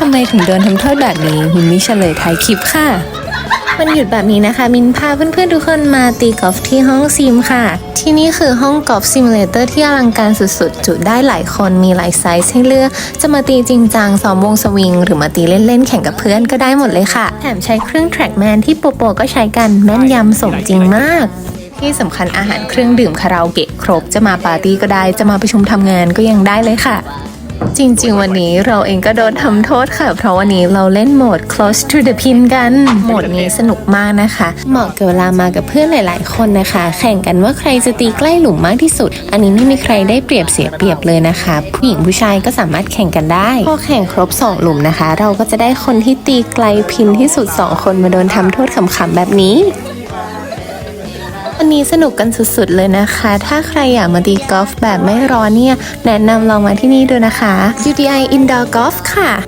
ทำไมถึงโดนทำโทษแบบนี้มินมิเฉลยท้ายคลิปค่ะวันหยุดแบบนี้นะคะ มินพาเพื่อนๆทุกคนมาตีกอล์ฟที่ห้องซิมค่ะ ที่นี่คือห้องกอล์ฟซิมูเลเตอร์ที่อลังการสุดๆ จุดได้หลายคนมีหลายไซส์ให้เลือก จะมาตีจริงจังซ้อมวงสวิง หรือมาตีเล่นๆ แข่งกับเพื่อนก็ได้หมดเลยค่ะ แถมใช้เครื่อง Trackman ที่โปโปก็ใช้กันแม่นยำสมจริงมากที่สำคัญอาหารเครื่องดื่มคาราโอเกะครบจะมาปาร์ตี้ก็ได้ จะมาประชุมทำงานก็ยังได้เลยค่ะ จริงๆ วันนี้เราเองก็โดนทำโทษค่ะ เพราะวันนี้เราเล่นโหมด close to the pin กัน โหมดนี้สนุกมากนะคะ เหมาะกับเวลามากับเพื่อนหลาย ๆ คนนะคะ แข่งกันว่าใครจะตีใกล้หลุมมากที่สุด อันนี้ไม่มีใครได้เปรียบเสียเปรียบเลยนะคะ ผู้หญิงผู้ชายก็สามารถแข่งกันได้ พอแข่งครบ 2 หลุมนะคะ เราก็จะได้คนที่ตีไกลพินที่สุด 2 คนมาโดนทำโทษขำๆแบบนี้ วันนี้สนุกกันสุดๆเลยนะคะ ถ้าใครอยากมาตีกอล์ฟแบบไม่ร้อนเนี่ย แนะนำลองมาที่นี่ดูนะคะ UDI Indoor Golf ค่ะ